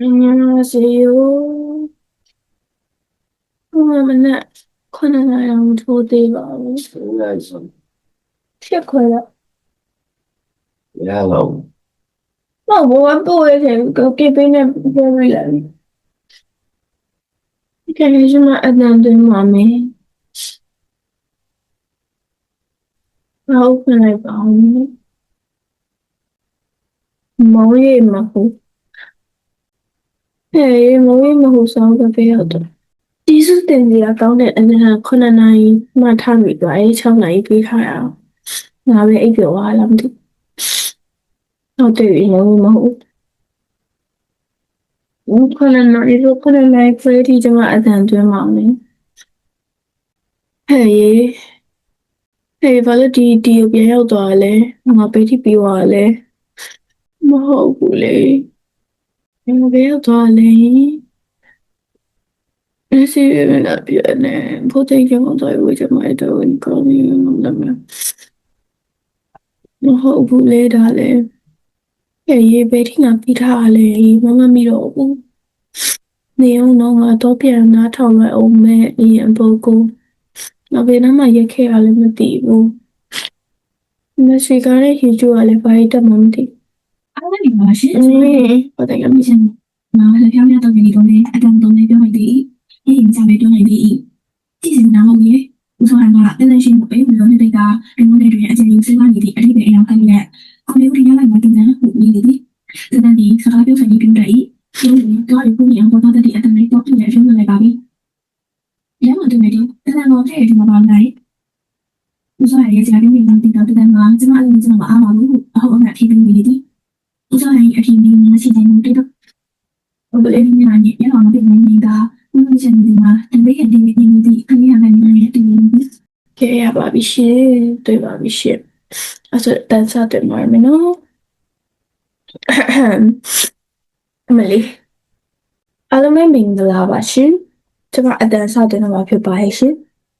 안녕하세요. 그러면은 코로나랑 조대가 Yes. 시작해요. Hello. 뭐 뭐가 또왜 그렇게 비는 별이래. 이렇게 해주면 안 되는 마음에. 아우 그날 밤에 뭐에 마고. ဟဲ့မဝေးမဟုဆောင်ကပေးရတော့ဒီစုတင်စီကကောင်းတဲ့အနဟာ9နိုင်မှထားမိသွားအဲ6နိုင်ပေးထားရအောင်ငါပဲအိပ်ပျော်သွားလားမသိတော့တည်းမဝေးမဟုတ်ဘူးခုနကနော်ဒီခုနကနိုင်ခွဲတီကျမအတန်တွင်းပါမယ်ဟဲ့ရေဟဲ့ဘာလို့ဒီဒီကိုပြန်ရောက်သွားလဲငါဘယ်ထိပြီးသွားလဲမဟုတ်ဘူးလေ ငါပဲရောက်သွားလဲ Ese vive la piene, potete montare voi che mai devo incontri non da me. No ho bule dale. E ye beti na pita ale mama mi ro bu. Ne ông no nga to pian na thong mai ông me i an bo ko. Na be na ma ye khe ale ma ti bu. Na si ka le hi ju ale ba i ta ma ma ti. အားလုံးပါရှင် Ni, pa ta ga mi ရှင်ငါလည်းပြောင်းရတော့နေတော့လေအတန်တုံးလေးပြောလိုက်သည်အေးကြပဲပြောလိုက်သည်ကြည့်စင်နာမဟုတ်ရဲ့ဦးစောဟန်ကတန်တန်ရှင်းကိုပေးလို့နေတဲ့ကဒီမနေ့တွင်အချိန်ကြီးစဉ်းစားနေသည့်အထိပ္ပယ်အရာခံရဲ့အမေတို့ရလိုက်မှတင်တဲ့ဟုတ်နေသည်တန်တန်ဒီစကားပြောဆိုင်ပြီးတဲ့ဤဒီလိုတော့ဒီကုညီအောင်ပေါ်တော့တဲ့အတန်လေးတော့ပြည့်ရရှင်းလိုက်ပါပြီရမတူနေတယ်တန်တန်တော့တဲ့ဒီမှာပါလိုက်ဦးစောဟန်ရဲ့ကြားရင်းနေတင်တော့တန်တန်ကကျမလည်းကျမမအားပါဘူးအဟုတ်အမှန်ဖြစ်ပြီးနေသည်ဦးစောဟန်ရဲ့အထင်ကြီးမရှိတဲ့မှုတွေတော့ ဘယ်လိုလဲညညရအောင်မသိနိုင်နေတာဘုရားရှင် ဒီမှာတပည့်ရတဲ့နေနေဒီခရီးရမယ်နေတယ်ဒီလို ke ya ba bi shi, doi ba bi shi. Aso dan sa de mar me no. အမလေးအားလုံးပဲမင်္ဂလာပါရှင်ကျွန်မအတန်စတင်တော့မှာဖြစ်ပါရဲ့ရှင်